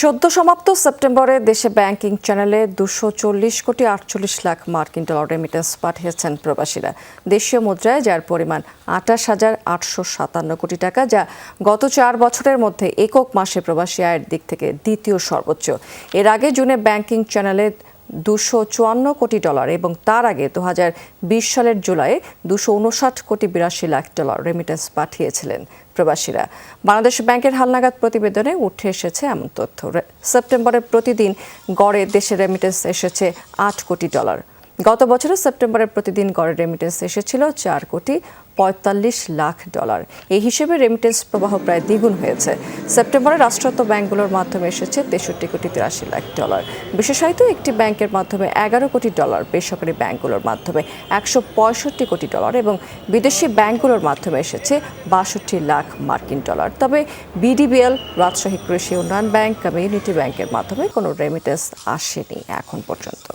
সদ্য সমাপ্ত সেপ্টেম্বরে দেশে ব্যাংকিং চ্যানেলে দুশো চল্লিশ কোটি আটচল্লিশ লাখ মার্কিন ডলার রেমিটেন্স পাঠিয়েছেন প্রবাসীরা। দেশীয় মুদ্রায়, যার পরিমাণ আঠাশ হাজার আটশো সাতান্ন কোটি টাকা, যা গত চার বছরের মধ্যে একক মাসে প্রবাসী আয়ের দিক থেকে দ্বিতীয় সর্বোচ্চ। এর আগে জুনে ব্যাংকিং চ্যানেলে দুশো চুয়ান্ন কোটি ডলার এবং তার আগে দু হাজার বিশ সালের জুলাই দুশো উনষাট কোটি বিরাশি লাখ ডলার রেমিটেন্স পাঠিয়েছিলেন প্রবাসীরা। বাংলাদেশ ব্যাংকের হালনাগাদ প্রতিবেদনে উঠে এসেছে এমন তথ্য। সেপ্টেম্বরের প্রতিদিন গড়ে দেশে রেমিটেন্স এসেছে আট কোটি ডলার। গত বছরের সেপ্টেম্বরে প্রতিদিন গড়ে রেমিটেন্স এসেছিল চার কোটি পঁয়তাল্লিশ লাখ ডলার। এই হিসেবে রেমিটেন্স প্রবাহ প্রায় দ্বিগুণ হয়েছে। সেপ্টেম্বরে রাষ্ট্রায়ত্ত ব্যাংকগুলোর মাধ্যমে এসেছে তেষট্টি কোটি তিরাশি লাখ ডলার। বিশেষায়িত একটি ব্যাংকের মাধ্যমে এগারো কোটি ডলার বেসরকারি ব্যাংকগুলোর মাধ্যমে একশো পঁয়ষট্টি কোটি ডলার এবং বিদেশি ব্যাংকগুলোর মাধ্যমে এসেছে বাষট্টি লাখ মার্কিন ডলার। তবে বিডিবিএল, রাজশাহী কৃষি উন্নয়ন ব্যাংক, কমিউনিটি ব্যাংকের মাধ্যমে কোনো রেমিটেন্স আসেনি এখন পর্যন্ত।